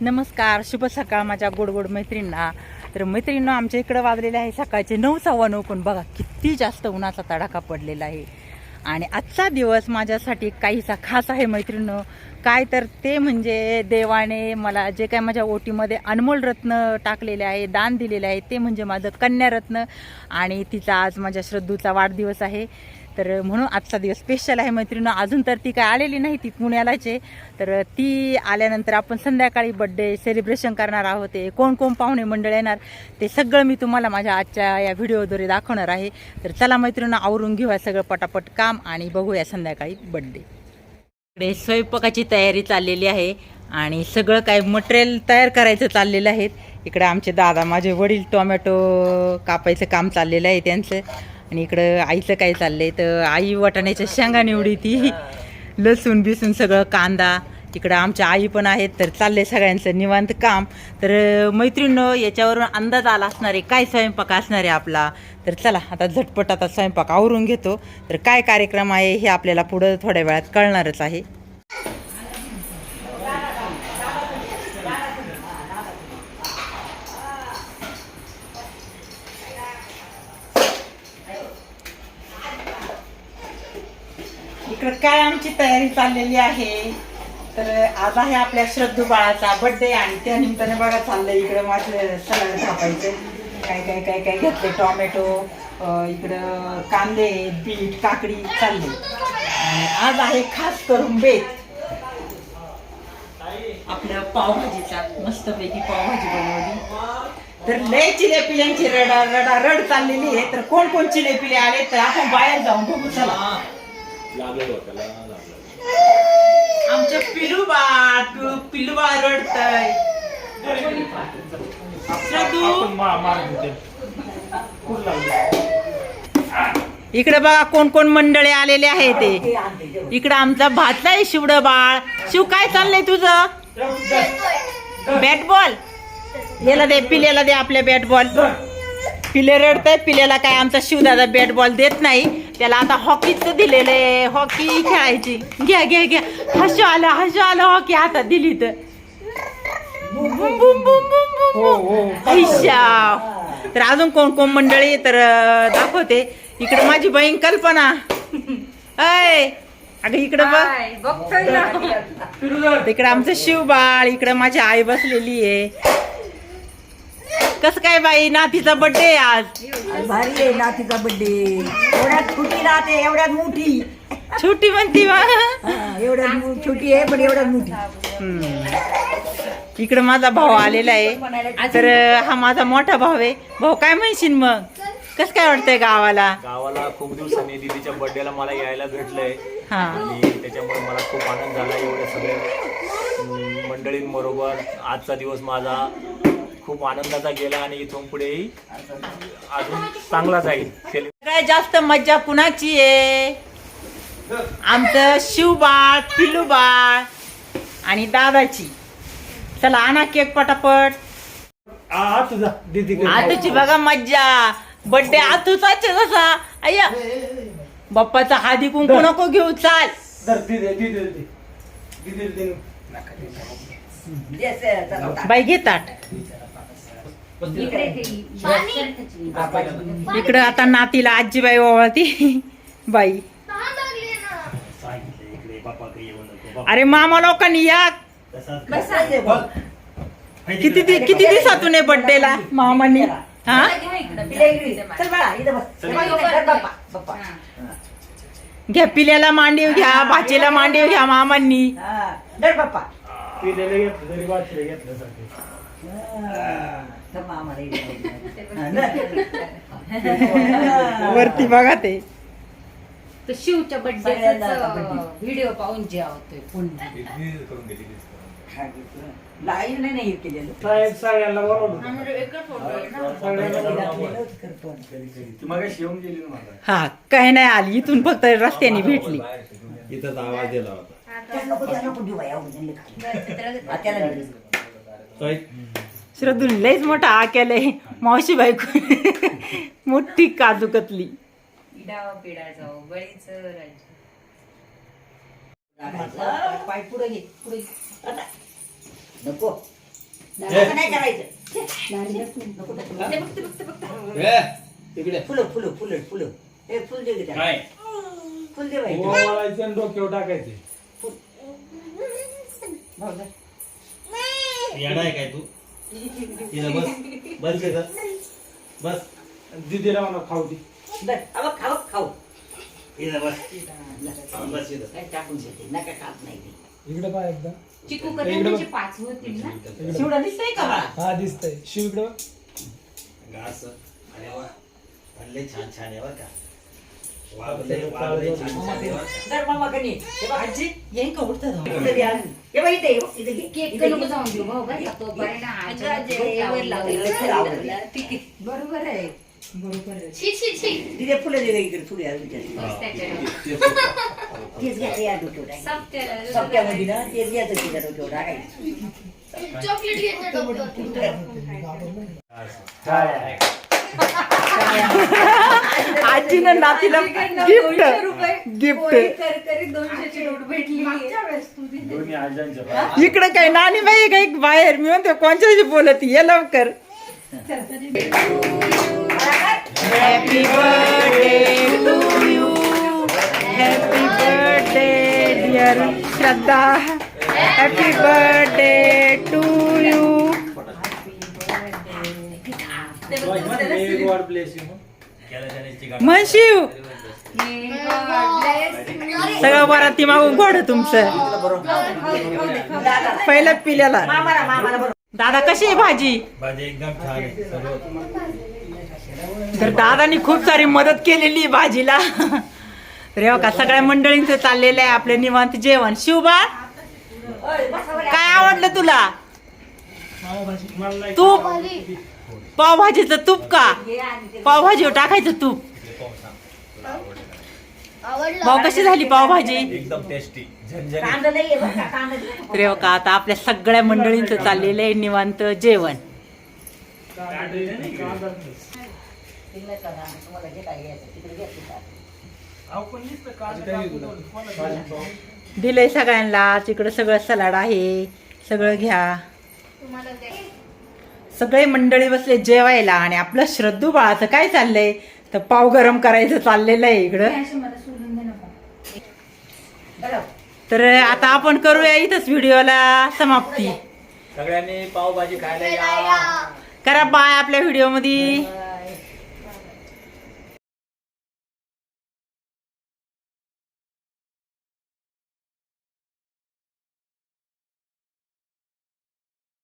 नमस्कार शुभ सकाळ माझ्या गोडगोड गोड मैत्रिणींना. तर मैत्रिणींना आमच्या इकडं वाजलेले आहे सकाळचे नऊ सव्वा नऊ पण बघा किती जास्त उन्हाचा तडाखा पडलेला आहे. आणि आजचा दिवस माझ्यासाठी काहीसा खास आहे मैत्रिणीनं. काय तर ते म्हणजे देवाने मला जे काय माझ्या ओटीमध्ये अनमोल रत्न टाकलेले आहे दान दिलेले आहे ते म्हणजे माझं कन्यारत्न. आणि तिचा आज माझ्या श्रद्धूचा वाढदिवस आहे. तर म्हणून आजचा दिवस स्पेशल आहे मैत्रिणी अजून तर ती काय आलेली नाही ती पुण्यालाच आहे. तर ती आल्यानंतर आपण संध्याकाळी बड्डे सेलिब्रेशन करणार आहोत. ते कोण कोण पाहुणे मंडळ येणार ते सगळं मी तुम्हाला माझ्या आजच्या या व्हिडिओद्वारे दाखवणार आहे. तर चला मैत्रिणी आवरून घेऊया सगळं पटापट काम आणि बघूया संध्याकाळी बड्डे इकडे स्वयंपाकाची तयारी चाललेली आहे आणि सगळं काय मटेरियल तयार करायचं चाललेलं आहे. इकडे आमचे दादा माझे वडील टोमॅटो कापायचं काम चाललेलं आहे त्यांचं. आणि इकडं आईचं काय चाललंय? तर आई वाटाण्याच्या शेंगा निवडी ती. लसूण बिसून सगळं कांदा. इकडं आमच्या आई पण आहेत तर चाललंय सगळ्यांचं निवांत काम. तर मैत्रिणीनं याच्यावरून अंदाज आला असणार आहे काय स्वयंपाक असणार आहे आपला? तर चला आता झटपट आता स्वयंपाक आवरून घेतो. तर काय कार्यक्रम आहे हे आपल्याला पुढं थोड्या वेळात कळणारच आहे. तर काय आमची तयारी चाललेली आहे. तर आज आहे आपल्या श्रद्धू बाळाचा बड्डे आणि त्या निमित्ताने बघा चाललंय इकडं माझं सलाड कापायचं काय काय काय काय घेतले? टोमॅटो इकडं कांदे बीट काकडी चालले आणि आज आहे खास करून बेत. आपल्या पावभाजीचा मस्तपैकी पावभाजी बनवली. तर लय चिलेपी यांची रडा रडा रड चाललेली आहे. तर कोण कोण चिलेपिले आले? तर आपण बाहेर जाऊन बघू चला. लागलं डोक्याला लागलं. आमचं पिलू बाळ पिलू बाळ रडतय. इकडे बघा कोण कोण मंडळी आलेले आहे ते. इकडे आमचा भातलाय शिवड बाळ. शिव काय चाललंय तुझं? Bat ball? याला दे पिल्याला दे आपल्या बॅट बॉल. पिले रडतय पिल्याला काय? आमचा शिवदादा बॅट बॉल देत नाही. त्याला आता हॉकीचं दिलेलं आहे. हॉकी खेळायची. घ्या घ्या घ्या. हसू आलं हसू आलं हॉकी हातात दिली तर बुम, बुम, बुम, बुम, बुम, बुम. ऐशा. तर अजून कोण कोण मंडळी तर दाखवते. इकडे माझी बहीण कल्पना. अय अगं इकडं बघ. इकडे आमचं शिवबाळ इकडे माझी आई बसलेली आहे. कसं काय बाई नातीचा बर्थडे आज. भारी आहे नातीचा बड्डे एवढ्यात छोटी राहते एवढ्यात मोठी. छोटी म्हणती बा. हा, एवढ्यात मो- छोटी आहे पण एवढ्यात मोठी. इकडे माझा भाऊ आलेला आहे. तर हा माझा मोठा भाऊ आहे. भाऊ काय म्हणशील मग? कस काय वाटतंय गावाला? गावाला खूप दिवसांनी दीदीच्या बर्थडेला मला यायला भेटलंय. हा. आणि त्याच्यामुळे मला खूप आनंद झाला एवढ्या सगळ्या अं, मंडळींबरोबर. आजचा दिवस माझा खूप आनंदाचा गेला आणि इथून पुढेही अजून चांगला जाईल. काय जास्त मज्जा कुणाची आहे? आमचं शिवबाळ पिल्लू बाळ आणि दादाची. चला आणा केक पटापट. आतूची बघा मज्जा. बड्डे आतूचाच आहे जसा अय्या. बाप्पाचा हादी कुंकू नको घेऊ चाल. बाई घे ताट. इकडं आता नातीला आजीबाई ओवाळती. बाई. अरे मामा लोकांनी या. किती किती दिवसातून आहे बर्थडेला मामांनी? हा? चल बाळा इथं बस. चल. धर बाप्पा, बाप्पा. घ्या पिल्याला मांडीव घ्या भाचीला मांडीव घ्या मामांनी. हा, बाप्पा इथं. वरती बघा ते. तर शिवच्या बड्डेचा birthday. व्हिडिओ पाहून जे आवतोय पुन्हा. हा. लाईन नाही केलेलं. हा आली. इथून फक्त रस्त्याने भेटली. इथंच आवाज दिला होता. त्याला. श्रद्धून लयच मोठा आ केलंय. मावशी बायको. मोठी घे. आता. नको. नाही करायचं. फुलं फुलं फुलं फुलं. हे फुल दे फुल दे आणि डोक्यावर टाकायचे. भाऊ दे. येडा आहे काय तू? तिथं बस. बस तिथं बस. दिदीला म्हणा खाऊ दे. खाऊ खाऊ. इथं बस. बस इथं. काय टाकून देते? नका खात नाही ते. इकडे पाय एकदा. चिकू इकडं कधी पाच होतील ना? शिवडा दिसतंय का बाळा? हा दिसतंय. शिव इकडे बघ. घास अरे वा. लय छान छान आहे बरं का. बरोबर आहे बरोबर आहे तिथे फुलं इकडे फुले अजून तेच या डोक्यावर टाकायचं. सप्त्यामध्ये ना तेच घ्यायचं तिच्या डोक्यावर टाकायचं चॉकलेट घ्यायचं आजीनं नातीला गिफ्ट गिफ्ट. इकडे काय नानी बाई काही बाहेर? मी म्हणते कोणच्याशी बोलत ये लवकर. Happy birthday to you happy birthday dear Shraddha happy birthday to म्हणशिव सगळं बरं ती मागून गोड तुमचं. पहिलं पिल्याला. दादा कशी आहे भाजी? तर दादानी खूप सारी मदत केलेली आहे भाजीला. रे का सगळ्या मंडळींचं चाललेलं आहे आपलं निवांत जेवण. शिवबा काय आवडलं तुला? तूप? पावभाजीचं तूप का? पावभाजीवर टाकायचं तूप. भाऊ कशी झाली पावभाजी? एकदम टेस्टी. रे हो का आता आपल्या सगळ्या मंडळींचं चाललेलं आहे निवांत जेवण. दिलंय सगळ्यांना तिकडं सगळं सलाड आहे सगळं घ्या. सगळे मंडळी बसले जेवायला आणि आपलं श्रद्धू बाळाचं काय चाललंय? तर पाव गरम करायचं चाललेलं आहे इकडं. तर आता आपण करूया इथंच व्हिडिओला समाप्ती. सगळ्यांनी पावभाजी खायला या. करा बाय आपल्या व्हिडिओमध्ये